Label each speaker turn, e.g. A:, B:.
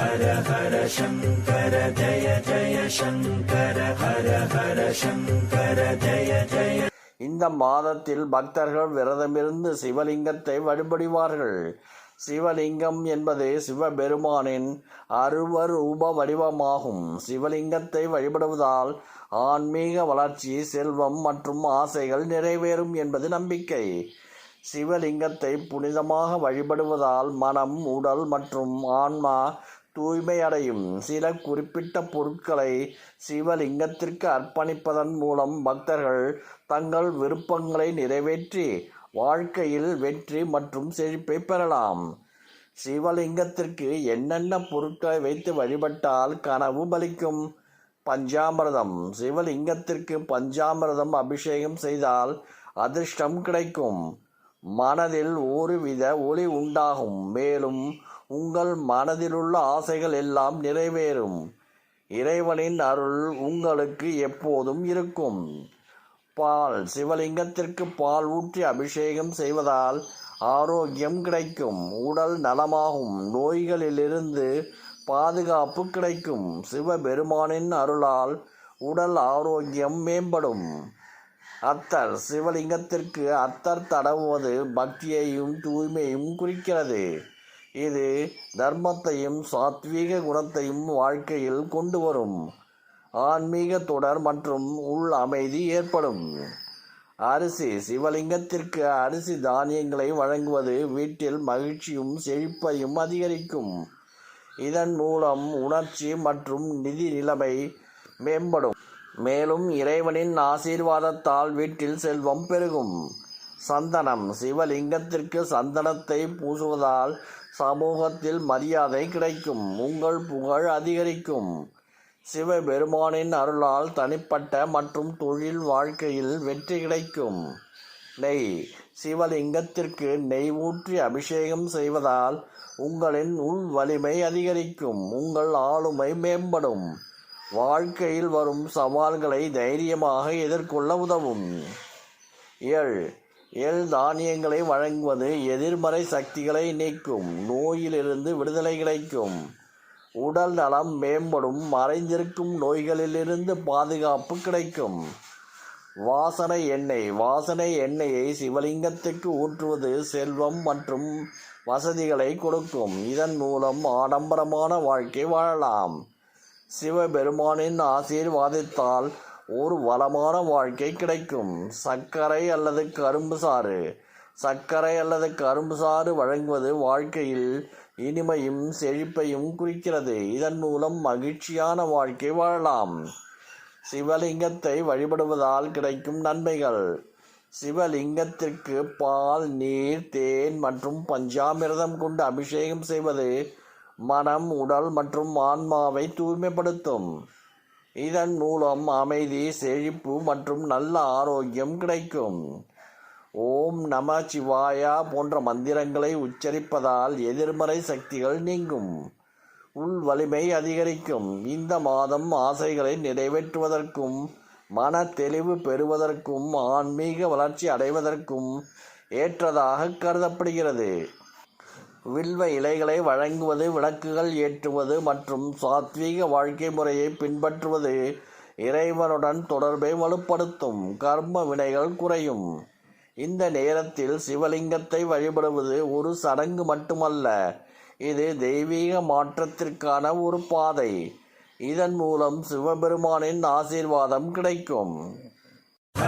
A: ஹர ஹர சங்கர ஜய ஜய சங்கர ஹர ஹர சங்கர ஜய ஜய.
B: இந்த மாதத்தில் பக்தர்கள் விரதமிருந்து சிவலிங்கத்தை வழிபடுவார்கள். சிவலிங்கம் என்பது சிவபெருமானின் அருவரூப வடிவமாகும். சிவலிங்கத்தை வழிபடுவதால் ஆன்மீக வளர்ச்சி செல்வம் மற்றும் ஆசைகள் நிறைவேறும் என்பது நம்பிக்கை. சிவலிங்கத்தை புனிதமாக வழிபடுவதால் மனம் உடல் மற்றும் ஆன்மா தூய்மையடையும். சில குறிப்பிட்ட பொருட்களை சிவலிங்கத்திற்கு அர்ப்பணிப்பதன் மூலம் பக்தர்கள் தங்கள் விருப்பங்களை நிறைவேற்றி வாழ்க்கையில் வெற்றி மற்றும் செழிப்பை பெறலாம். சிவலிங்கத்திற்கு என்னென்ன பொருட்களை வைத்து வழிபட்டால் கனவு பலிக்கும்? பஞ்சாமிரதம். சிவலிங்கத்திற்கு பஞ்சாமிரதம் அபிஷேகம் செய்தால் அதிர்ஷ்டம் கிடைக்கும். மனதில் ஒருவித ஒளி உண்டாகும். மேலும் உங்கள் மனதிலுள்ள ஆசைகள் எல்லாம் நிறைவேறும். இறைவனின் அருள் உங்களுக்கு எப்போதும் இருக்கும். பால் சிவலிங்கத்திற்கு பால் ஊற்றி அபிஷேகம் செய்வதால் ஆரோக்கியம் கிடைக்கும். உடல் நலமாகும். நோய்களிலிருந்து பாதுகாப்பு கிடைக்கும். சிவபெருமானின் அருளால் உடல் ஆரோக்கியம் மேம்படும். அத்தர் சிவலிங்கத்திற்கு அத்தர் தடவுவது பக்தியையும் தூய்மையும் குறிக்கிறது. இது தர்மத்தையும் சாத்வீக குணத்தையும் வாழ்க்கையில் கொண்டு வரும். ஆன்மீக தொடர் மற்றும் உள் அமைதி ஏற்படும். அரிசி சிவலிங்கத்திற்கு அரிசி தானியங்களை வழங்குவது வீட்டில் மகிழ்ச்சியும் செழிப்பையும் அதிகரிக்கும். இதன் மூலம் உணர்ச்சி மற்றும் நிதி நிலைமை மேம்படும். மேலும் இறைவனின் ஆசீர்வாதத்தால் வீட்டில் செல்வம் பெருகும். சந்தனம். சிவலிங்கத்திற்கு சந்தனத்தை பூசுவதால் சமூகத்தில் மரியாதை கிடைக்கும். உங்கள் புகழ் அதிகரிக்கும். சிவபெருமானின் அருளால் தனிப்பட்ட மற்றும் தொழில் வாழ்க்கையில் வெற்றி கிடைக்கும். நெய். சிவலிங்கத்திற்கு நெய் ஊற்றி அபிஷேகம் செய்வதால் உங்களின் உள் வலிமை அதிகரிக்கும். உங்கள் ஆளுமை மேம்படும். வாழ்க்கையில் வரும் சவால்களை தைரியமாக எதிர்கொள்ள உதவும். எள் எல் தானியங்களை வழங்குவது எதிர்மறை சக்திகளை நீக்கும் நோயிலிருந்து விடுதலை கிடைக்கும். உடல் நலம் மேம்படும் மறைந்திருக்கும் நோய்களிலிருந்து பாதுகாப்பு கிடைக்கும். வாசனை எண்ணெய் வாசனை எண்ணெயை சிவலிங்கத்துக்கு ஊற்றுவது செல்வம் மற்றும் வசதிகளை கொடுக்கும். இதன் மூலம் ஆடம்பரமான வாழ்க்கை வாழலாம். சிவபெருமானின் ஆசீர்வாதத்தால் ஒரு வளமான வாழ்க்கை கிடைக்கும். சர்க்கரை அல்லது கரும்பு சாறு. சர்க்கரை அல்லது கரும்பு சாறு வழங்குவது வாழ்க்கையில் இனிமையும் செழிப்பையும் குறிக்கிறது. இதன் மூலம் மகிழ்ச்சியான வாழ்க்கை வாழலாம். சிவலிங்கத்தை வழிபடுவதால் கிடைக்கும் நன்மைகள். சிவலிங்கத்திற்கு பால் நீர் தேன் மற்றும் பஞ்சாமிரதம் கொண்டு அபிஷேகம் செய்வது மனம் உடல் மற்றும் ஆன்மாவை தூய்மைப்படுத்தும். இதன் மூலம் அமைதி செழிப்பு மற்றும் நல்ல ஆரோக்கியம் கிடைக்கும். ஓம் நம சிவாயா போன்ற மந்திரங்களை உச்சரிப்பதால் எதிர்மறை சக்திகள் நீங்கும். உள் வலிமை அதிகரிக்கும். இந்த மாதம் ஆசைகளை நிறைவேற்றுவதற்கும் மன தெளிவு பெறுவதற்கும் ஆன்மீக வளர்ச்சி அடைவதற்கும் ஏற்றதாக கருதப்படுகிறது. வில்வ இலைகளை வழங்குவது விளக்குகள் ஏற்றுவது மற்றும் சாத்வீக வாழ்க்கை முறையை பின்பற்றுவது இறைவனுடன் தொடர்பை வலுப்படுத்தும். கர்ம வினைகள் குறையும். இந்த நேரத்தில் சிவலிங்கத்தை வழிபடுவது ஒரு சடங்கு மட்டுமல்ல. இது தெய்வீக மாற்றத்திற்கான ஒரு பாதை. இதன் மூலம் சிவபெருமானின் ஆசீர்வாதம் கிடைக்கும்.